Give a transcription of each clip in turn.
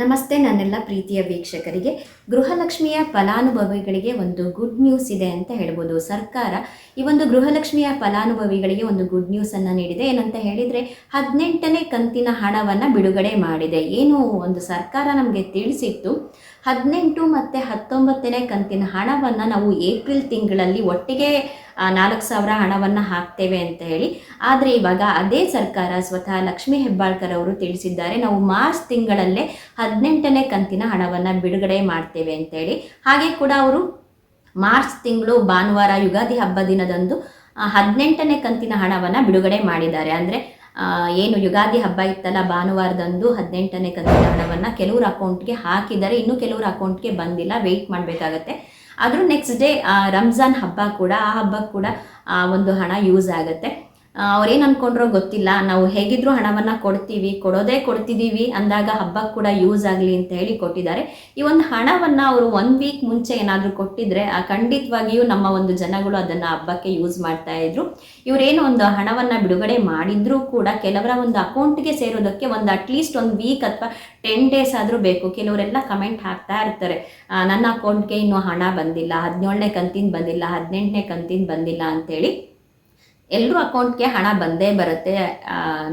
ನಮಸ್ತೆ ನನ್ನೆಲ್ಲ ಪ್ರೀತಿಯ ವೀಕ್ಷಕರಿಗೆ. ಗೃಹಲಕ್ಷ್ಮಿಯ ಫಲಾನುಭವಿಗಳಿಗೆ ಒಂದು ಗುಡ್ ನ್ಯೂಸ್ ಇದೆ ಅಂತ ಹೇಳ್ಬೋದು. ಸರ್ಕಾರ ಈ ಒಂದು ಗೃಹಲಕ್ಷ್ಮಿಯ ಫಲಾನುಭವಿಗಳಿಗೆ ಒಂದು ಗುಡ್ ನ್ಯೂಸನ್ನು ನೀಡಿದೆ. ಏನಂತ ಹೇಳಿದರೆ ಹದಿನೆಂಟನೇ ಕಂತಿನ ಹಣವನ್ನು ಬಿಡುಗಡೆ ಮಾಡಿದೆ. ಏನು ಒಂದು ಸರ್ಕಾರ ನಮಗೆ ತಿಳಿಸಿತ್ತು ಹದಿನೆಂಟು ಮತ್ತು ಹತ್ತೊಂಬತ್ತನೇ ಕಂತಿನ ಹಣವನ್ನು ನಾವು ಏಪ್ರಿಲ್ ತಿಂಗಳಲ್ಲಿ ಒಟ್ಟಿಗೆ ನಾಲ್ಕು ಸಾವಿರ ಹಣವನ್ನು ಹಾಕ್ತೇವೆ ಅಂತ ಹೇಳಿ. ಆದರೆ ಇವಾಗ ಅದೇ ಸರ್ಕಾರ ಸ್ವತಃ ಲಕ್ಷ್ಮೀ ಹೆಬ್ಬಾಳ್ಕರ್ ಅವರು ತಿಳಿಸಿದ್ದಾರೆ, ನಾವು ಮಾರ್ಚ್ ತಿಂಗಳಲ್ಲೇ ಹದಿನೆಂಟನೇ ಕಂತಿನ ಹಣವನ್ನು ಬಿಡುಗಡೆ ಮಾಡ್ತೇವೆ ಅಂತೇಳಿ ಹಾಗೆ ಕೂಡ ಅವರು ಮಾರ್ಚ್ ತಿಂಗಳು ಭಾನುವಾರ ಯುಗಾದಿ ಹಬ್ಬ ದಿನದಂದು ಹದಿನೆಂಟನೇ ಕಂತಿನ ಹಣವನ್ನು ಬಿಡುಗಡೆ ಮಾಡಿದ್ದಾರೆ. ಅಂದರೆ ಏನು ಯುಗಾದಿ ಹಬ್ಬ ಇತ್ತಲ್ಲ ಭಾನುವಾರದಂದು ಹದಿನೆಂಟನೇ ಕಂತಿನ ಹಣವನ್ನು ಕೆಲವ್ರ ಅಕೌಂಟ್ಗೆ ಹಾಕಿದ್ದಾರೆ ಇನ್ನು ಕೆಲವ್ರ ಅಕೌಂಟ್ಗೆ ಬಂದಿಲ್ಲ ವೆಯ್ಟ್ ಮಾಡಬೇಕಾಗತ್ತೆ. ಆದರೂ ನೆಕ್ಸ್ಟ್ ಡೇ ರಂಜಾನ್ ಹಬ್ಬ ಕೂಡ, ಆ ಹಬ್ಬಕ್ಕೆ ಕೂಡ, ಆ, ಒಂದು ಹಣ ಯೂಸ್ ಆಗುತ್ತೆ. ಅವ್ರೇನು ಅನ್ಕೊಂಡ್ರೋ ಗೊತ್ತಿಲ್ಲ. ನಾವು ಹೇಗಿದ್ರೂ ಹಣವನ್ನ ಕೊಡ್ತೀವಿ, ಕೊಡೋದೇ ಕೊಡ್ತಿದ್ದೀವಿ ಅಂದಾಗ ಹಬ್ಬಕ್ಕೆ ಕೂಡ ಯೂಸ್ ಆಗಲಿ ಅಂತ ಹೇಳಿ ಕೊಟ್ಟಿದ್ದಾರೆ. ಈ ಒಂದು ಹಣವನ್ನ ಅವರು ಒನ್ ವೀಕ್ ಮುಂಚೆ ಏನಾದರೂ ಕೊಟ್ಟಿದ್ರೆ ಖಂಡಿತವಾಗಿಯೂ ನಮ್ಮ ಒಂದು ಜನಗಳು ಅದನ್ನ ಹಬ್ಬಕ್ಕೆ ಯೂಸ್ ಮಾಡ್ತಾ ಇದ್ರು. ಇವರೇನು ಒಂದು ಹಣವನ್ನ ಬಿಡುಗಡೆ ಮಾಡಿದ್ರೂ ಕೂಡ ಕೆಲವರ ಒಂದು ಅಕೌಂಟ್ಗೆ ಸೇರೋದಕ್ಕೆ ಒಂದು ಅಟ್ಲೀಸ್ಟ್ ಒಂದು ವೀಕ್ ಅಥವಾ ಟೆನ್ ಡೇಸ್ ಆದರೂ ಬೇಕು. ಕೆಲವರೆಲ್ಲ ಕಮೆಂಟ್ ಹಾಕ್ತಾ ಇರ್ತಾರೆ. ನನ್ನ ಅಕೌಂಟ್ಗೆ ಇನ್ನೂ ಹಣ ಬಂದಿಲ್ಲ, ಹದಿನೇಳನೇ ಕಂತಿನ ಬಂದಿಲ್ಲ, ಹದಿನೆಂಟನೇ ಕಂತಿನ ಬಂದಿಲ್ಲ ಅಂತೇಳಿ. ಎಲ್ಲರೂ ಅಕೌಂಟ್ಗೆ ಹಣ ಬಂದೇ ಬರುತ್ತೆ.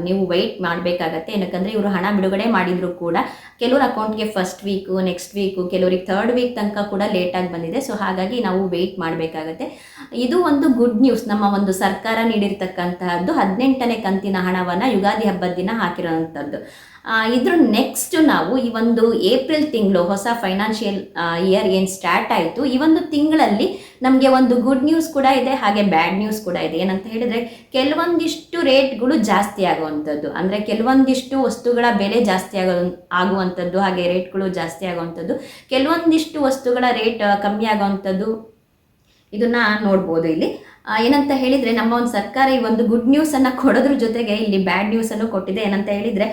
ನೀವು ವೆಯ್ಟ್ ಮಾಡಬೇಕಾಗತ್ತೆ. ಏನಕ್ಕಂದರೆ ಇವರು ಹಣ ಬಿಡುಗಡೆ ಮಾಡಿದರೂ ಕೂಡ ಕೆಲವ್ರ ಅಕೌಂಟ್ಗೆ ಫಸ್ಟ್ ವೀಕು ನೆಕ್ಸ್ಟ್ ವೀಕು ಕೆಲವರಿಗೆ ಥರ್ಡ್ ವೀಕ್ ತನಕ ಕೂಡ ಲೇಟಾಗಿ ಬಂದಿದೆ. ಸೊ ಹಾಗಾಗಿ ನಾವು ವೆಯ್ಟ್ ಮಾಡಬೇಕಾಗತ್ತೆ. ಇದು ಒಂದು ಗುಡ್ ನ್ಯೂಸ್ ನಮ್ಮ ಒಂದು ಸರ್ಕಾರ ನೀಡಿರ್ತಕ್ಕಂತಹದ್ದು ಹದಿನೆಂಟನೇ ಕಂತಿನ ಹಣವನ್ನು ಯುಗಾದಿ ಹಬ್ಬದ ದಿನ ಹಾಕಿರೋವಂಥದ್ದು ಇದ್ರ ನೆಕ್ಸ್ಟ್ ನಾವು ಈ ಒಂದು ಏಪ್ರಿಲ್ ತಿಂಗಳು ಹೊಸ ಫೈನಾನ್ಷಿಯಲ್ ಇಯರ್ ಏನು ಸ್ಟಾರ್ಟ್ ಆಯಿತು, ಈ ಒಂದು ತಿಂಗಳಲ್ಲಿ ನಮಗೆ ಒಂದು ಗುಡ್ ನ್ಯೂಸ್ ಕೂಡ ಇದೆ, ಹಾಗೆ ಬ್ಯಾಡ್ ನ್ಯೂಸ್ ಕೂಡ ಇದೆ. ಏನಂತ ಹೇಳಿದರೆ, ಕೆಲವೊಂದಿಷ್ಟು ರೇಟ್ಗಳು ಜಾಸ್ತಿ ಆಗುವಂಥದ್ದು. ಅಂದರೆ ಕೆಲವೊಂದಿಷ್ಟು ವಸ್ತುಗಳ ಬೆಲೆ ಜಾಸ್ತಿ ಆಗೋ, ಆಗುವಂಥದ್ದು, ಹಾಗೆ ರೇಟ್ಗಳು ಜಾಸ್ತಿ ಆಗುವಂಥದ್ದು. ಕೆಲವೊಂದಿಷ್ಟು ವಸ್ತುಗಳ ರೇಟ್ ಕಮ್ಮಿ ಆಗುವಂಥದ್ದು. ಇದನ್ನ ನೋಡ್ಬೋದು ಇಲ್ಲಿ. ಏನಂತ ಹೇಳಿದರೆ, ನಮ್ಮ ಒಂದು ಸರ್ಕಾರ ಈ ಒಂದು ಗುಡ್ ನ್ಯೂಸನ್ನು ಕೊಡೋದ್ರ ಜೊತೆಗೆ ಇಲ್ಲಿ ಬ್ಯಾಡ್ ನ್ಯೂಸನ್ನು ಕೊಟ್ಟಿದೆ. ಏನಂತ ಹೇಳಿದರೆ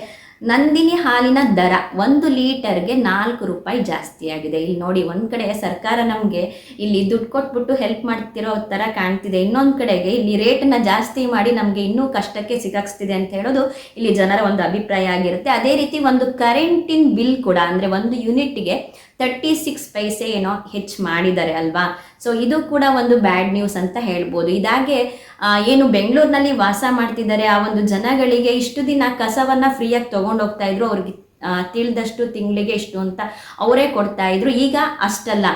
ನಂದಿನಿ ಹಾಲಿನ ದರ ಒಂದು ಲೀಟರ್ಗೆ ನಾಲ್ಕು ರೂಪಾಯಿ ಜಾಸ್ತಿ ಆಗಿದೆ. ಇಲ್ಲಿ ನೋಡಿ, ಒಂದು ಕಡೆ ಸರ್ಕಾರ ನಮಗೆ ಇಲ್ಲಿ ದುಡ್ಡು ಕೊಟ್ಬಿಟ್ಟು ಹೆಲ್ಪ್ ಮಾಡ್ತಿರೋ ಥರ ಕಾಣ್ತಿದೆ. ಇನ್ನೊಂದು ಕಡೆಗೆ ಇಲ್ಲಿ ರೇಟನ್ನು ಜಾಸ್ತಿ ಮಾಡಿ ನಮಗೆ ಇನ್ನೂ ಕಷ್ಟಕ್ಕೆ ಸಿಗಾಕ್ಸ್ತಿದೆ ಅಂತ ಹೇಳೋದು ಇಲ್ಲಿ ಜನರ ಒಂದು ಅಭಿಪ್ರಾಯ ಆಗಿರುತ್ತೆ. ಅದೇ ರೀತಿ ಒಂದು ಕರೆಂಟಿನ ಬಿಲ್ ಕೂಡ, ಅಂದರೆ ಒಂದು ಯೂನಿಟ್ಗೆ ತರ್ಟಿ ಸಿಕ್ಸ್ ಪೈಸೆ ಏನೋ ಹೆಚ್ಚು ಮಾಡಿದ್ದಾರೆ ಅಲ್ವಾ? ಸೊ ಇದು ಕೂಡ ಒಂದು ಬ್ಯಾಡ್ ನ್ಯೂಸ್ ಅಂತ ಹೇಳ್ಬೋದು. ಇದಾಗೆ ಏನು ಬೆಂಗಳೂರಿನಲ್ಲಿ ವಾಸ ಮಾಡ್ತಿದ್ದಾರೆ ಆ ಒಂದು ಜನಗಳಿಗೆ ಇಷ್ಟು ದಿನ ಕಸವನ್ನು ಫ್ರೀಯಾಗಿ ತೊಗೊಂಡು ಹೋಗ್ತಾ ಇದ್ರು, ಅವ್ರಿಗೆ ತಿಳಿದಷ್ಟು ತಿಂಗಳಿಗೆ ಇಷ್ಟು ಅಂತ ಅವರೇ ಕೊಡ್ತಾ ಇದ್ರು. ಈಗ ಅಷ್ಟಲ್ಲ.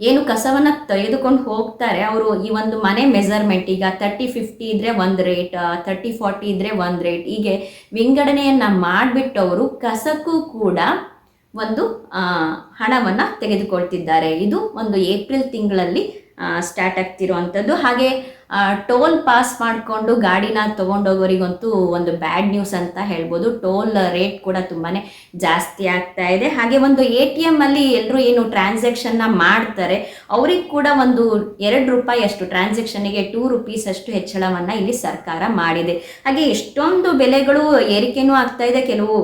ಏನು ಕಸವನ್ನು ತೆಗೆದುಕೊಂಡು ಹೋಗ್ತಾರೆ. ಅವರು ಈ ಒಂದು ಮನೆ ಮೆಸರ್ಮೆಂಟ್ ಈಗ ತರ್ಟಿ ಫಿಫ್ಟಿ ಇದ್ರೆ ಒಂದು ರೇಟ್ ತರ್ಟಿ ಫಾರ್ಟಿ ಇದ್ರೆ ಒಂದು ರೇಟ್ ಹೀಗೆ ವಿಂಗಡಣೆಯನ್ನು ಮಾಡಿಬಿಟ್ಟು ಅವರು ಕಸಕ್ಕೂ ಕೂಡ ಒಂದು ಹಣವನ್ನು ತೆಗೆದುಕೊಳ್ತಿದ್ದಾರೆ. ಇದು ಒಂದು ಏಪ್ರಿಲ್ ತಿಂಗಳಲ್ಲಿ ಸ್ಟಾರ್ಟ್ ಆಗ್ತಿರುವಂಥದ್ದು. ಹಾಗೆ ಟೋಲ್ ಪಾಸ್ ಮಾಡಿಕೊಂಡು ಗಾಡಿನ ತೊಗೊಂಡೋಗೋರಿಗಂತೂ ಒಂದು ಬ್ಯಾಡ್ ನ್ಯೂಸ್ ಅಂತ ಹೇಳ್ಬೋದು. ಟೋಲ್ ರೇಟ್ ಕೂಡ ತುಂಬಾ ಜಾಸ್ತಿ ಆಗ್ತಾ ಇದೆ. ಹಾಗೆ ಒಂದು ಎ ಟಿ ಎಮ್ಮಲ್ಲಿ ಎಲ್ಲರೂ ಏನು ಟ್ರಾನ್ಸಾಕ್ಷನ್ನ ಮಾಡ್ತಾರೆ, ಅವ್ರಿಗೆ ಕೂಡ ಒಂದು ಎರಡು ರೂಪಾಯಿ ಅಷ್ಟು ಟ್ರಾನ್ಸಾಕ್ಷನ್ಗೆ ಟೂ ರುಪೀಸ್ ಅಷ್ಟು ಹೆಚ್ಚಳವನ್ನು ಇಲ್ಲಿ ಸರ್ಕಾರ ಮಾಡಿದೆ. ಹಾಗೆ ಎಷ್ಟೊಂದು ಬೆಲೆಗಳು ಏರಿಕೆನೂ ಆಗ್ತಾ ಇದೆ, ಕೆಲವು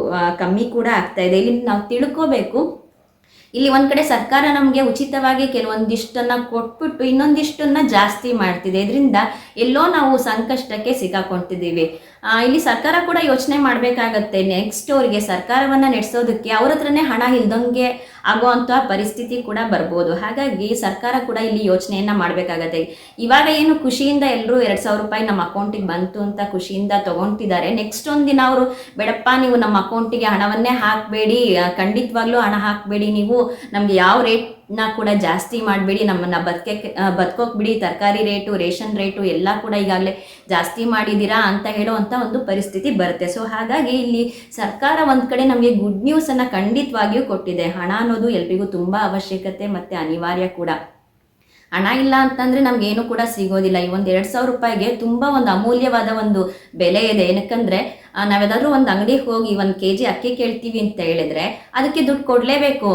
ಕಮ್ಮಿ ಕೂಡ ಆಗ್ತಾ ಇದೆ. ಇಲ್ಲಿ ನಾವು ತಿಳ್ಕೋಬೇಕು ಇಲ್ಲಿ ಒಂದ್ ಕಡೆ ಸರ್ಕಾರ ನಮಗೆ ಉಚಿತವಾಗಿ ಕೆಲವೊಂದಿಷ್ಟನ್ನ ಕೊಟ್ಬಿಟ್ಟು ಇನ್ನೊಂದಿಷ್ಟನ್ನ ಜಾಸ್ತಿ ಮಾಡ್ತಿದೆ. ಇದರಿಂದ ಎಲ್ಲೋ ನಾವು ಸಂಕಷ್ಟಕ್ಕೆ ಸಿಕ್ಕಾಕೊಂತಿದ್ದೀವಿ. ಆ, ಇಲ್ಲಿ ಸರ್ಕಾರ ಕೂಡ ಯೋಚನೆ ಮಾಡಬೇಕಾಗತ್ತೆ. ನೆಕ್ಸ್ಟ್ ಅವರಿಗೆ ಸರ್ಕಾರವನ್ನು ನಡೆಸೋದಕ್ಕೆ ಅವ್ರ ಹತ್ರನೇ ಹಣ ಇಲ್ದಂಗೆ ಆಗುವಂಥ ಪರಿಸ್ಥಿತಿ ಕೂಡ ಬರ್ಬೋದು. ಹಾಗಾಗಿ ಸರ್ಕಾರ ಕೂಡ ಇಲ್ಲಿ ಯೋಚನೆಯನ್ನು ಮಾಡಬೇಕಾಗತ್ತೆ. ಇವಾಗ ಏನು ಖುಷಿಯಿಂದ ಎಲ್ಲರೂ ಎರಡು ಸಾವಿರ ರೂಪಾಯಿ ನಮ್ಮ ಅಕೌಂಟಿಗೆ ಬಂತು ಅಂತ ಖುಷಿಯಿಂದ ತಗೊಂತಿದ್ದಾರೆ. ನೆಕ್ಸ್ಟ್ ಒಂದಿನ ಅವರು, ಬೇಡಪ್ಪ, ನೀವು ನಮ್ಮ ಅಕೌಂಟಿಗೆ ಹಣವನ್ನೇ ಹಾಕಬೇಡಿ. ಖಂಡಿತವಾಗ್ಲೂ ಹಣ ಹಾಕಬೇಡಿ. ನೀವು ನಮಗೆ ಯಾವ ರೇಟ್ನ ಕೂಡ ಜಾಸ್ತಿ ಮಾಡಬೇಡಿ. ನಮ್ಮನ್ನ ಬದುಕಕ್ಕೆ ಬದುಕೋಕ್ ಬಿಡಿ. ತರಕಾರಿ ರೇಟು, ರೇಷನ್ ರೇಟು ಎಲ್ಲ ಕೂಡ ಈಗಾಗಲೇ ಜಾಸ್ತಿ ಮಾಡಿದ್ದೀರಾ ಅಂತ ಹೇಳುವಂಥ ಒಂದು ಪರಿಸ್ಥಿತಿ ಬರುತ್ತೆ. ಸೊ ಹಾಗಾಗಿ ಇಲ್ಲಿ ಸರ್ಕಾರ ಒಂದು ಕಡೆ ನಮಗೆ ಗುಡ್ ನ್ಯೂಸನ್ನು ಖಂಡಿತವಾಗಿಯೂ ಕೊಟ್ಟಿದೆ. ಹಣ ಅನ್ನೋದು ಎಲ್ರಿಗೂ ತುಂಬಾ ಅವಶ್ಯಕತೆ ಮತ್ತೆ ಅನಿವಾರ್ಯ ಕೂಡ. ಹಣ ಇಲ್ಲ ಅಂತಂದರೆ ಏನು ಕೂಡ ಸಿಗೋದಿಲ್ಲ. ಈ ಒಂದು ಎರಡು ಸಾವಿರ ರೂಪಾಯಿಗೆ ತುಂಬಾ ಒಂದು ಅಮೂಲ್ಯವಾದ ಒಂದು ಬೆಲೆ ಇದೆ. ಏನಕ್ಕಂದರೆ ನಾವ್ಯಾವ್ದಾದ್ರೂ ಒಂದು ಅಂಗಡಿಗೆ ಹೋಗಿ ಒಂದು ಕೆ ಜಿ ಅಕ್ಕಿ ಕೇಳ್ತೀವಿ ಅಂತ ಹೇಳಿದ್ರೆ ಅದಕ್ಕೆ ದುಡ್ಡು ಕೊಡಲೇಬೇಕು.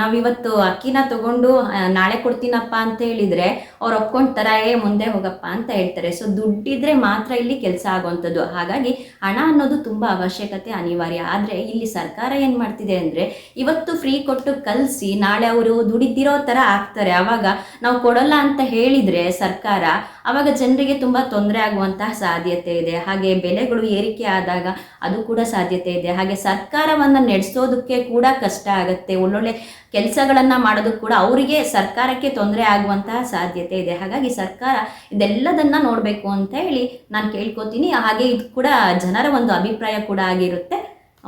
ನಾವಿವತ್ತು ಅಕ್ಕಿನ ತಗೊಂಡು ನಾಳೆ ಕೊಡ್ತೀನಪ್ಪ ಅಂತ ಹೇಳಿದ್ರೆ ಅವ್ರು ಒಪ್ಕೊಂಡ್ತಾರ ಏ ಮುಂದೆ ಹೋಗಪ್ಪ ಅಂತ ಹೇಳ್ತಾರೆ. ಸೊ ದುಡ್ಡಿದ್ರೆ ಮಾತ್ರ ಇಲ್ಲಿ ಕೆಲಸ ಆಗುವಂಥದ್ದು ಹಾಗಾಗಿ ಹಣ ಅನ್ನೋದು ತುಂಬ ಅವಶ್ಯಕತೆ, ಅನಿವಾರ್ಯ. ಆದರೆ ಇಲ್ಲಿ ಸರ್ಕಾರ ಏನು ಮಾಡ್ತಿದೆ ಅಂದರೆ ಇವತ್ತು ಫ್ರೀ ಕೊಟ್ಟು ಕಲಿಸಿ ನಾಳೆ ಅವರು ದುಡಿದಿರೋ ಥರ ಆಗ್ತಾರೆ. ಆವಾಗ ನಾವು ಕೊಡಲ್ಲ ಅಂತ ಹೇಳಿದರೆ ಸರ್ಕಾರ ಆವಾಗ ಜನರಿಗೆ ತುಂಬ ತೊಂದರೆ ಆಗುವಂತಹ ಸಾಧ್ಯತೆ ಇದೆ. ಹಾಗೆ ಬೆಲೆಗಳು ಏರಿಕೆ ಆದಾಗ ಆದಾಗ ಅದು ಕೂಡ ಸಾಧ್ಯತೆ ಇದೆ. ಹಾಗೆ ಸರ್ಕಾರವನ್ನು ನಡೆಸೋದಕ್ಕೆ ಕೂಡ ಕಷ್ಟ ಆಗುತ್ತೆ. ಒಳ್ಳೊಳ್ಳೆ ಕೆಲಸಗಳನ್ನು ಮಾಡೋದಕ್ಕೆ ಕೂಡ ಅವರಿಗೆ ಸರ್ಕಾರಕ್ಕೆ ತೊಂದರೆ ಆಗುವಂತಹ ಸಾಧ್ಯತೆ ಇದೆ. ಹಾಗಾಗಿ ಸರ್ಕಾರ ಇದೆಲ್ಲದನ್ನ ನೋಡಬೇಕು ಅಂತ ಹೇಳಿ ನಾನು ಕೇಳ್ಕೊತೀನಿ. ಹಾಗೆ ಇದು ಕೂಡ ಜನರ ಒಂದು ಅಭಿಪ್ರಾಯ ಕೂಡ ಆಗಿರುತ್ತೆ.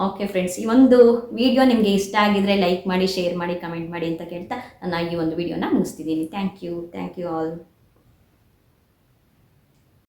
ಓಕೆ ಫ್ರೆಂಡ್ಸ್ ಈ ಒಂದು ವಿಡಿಯೋ ನಿಮಗೆ ಇಷ್ಟ ಆಗಿದ್ರೆ ಲೈಕ್ ಮಾಡಿ ಶೇರ್ ಮಾಡಿ ಕಮೆಂಟ್ ಮಾಡಿ ಅಂತ ಕೇಳ್ತಾ ನಾನು ಈ ಒಂದು ವಿಡಿಯೋನ ಮುಗಿಸ್ತಿದ್ದೀನಿ. Thank you thank you all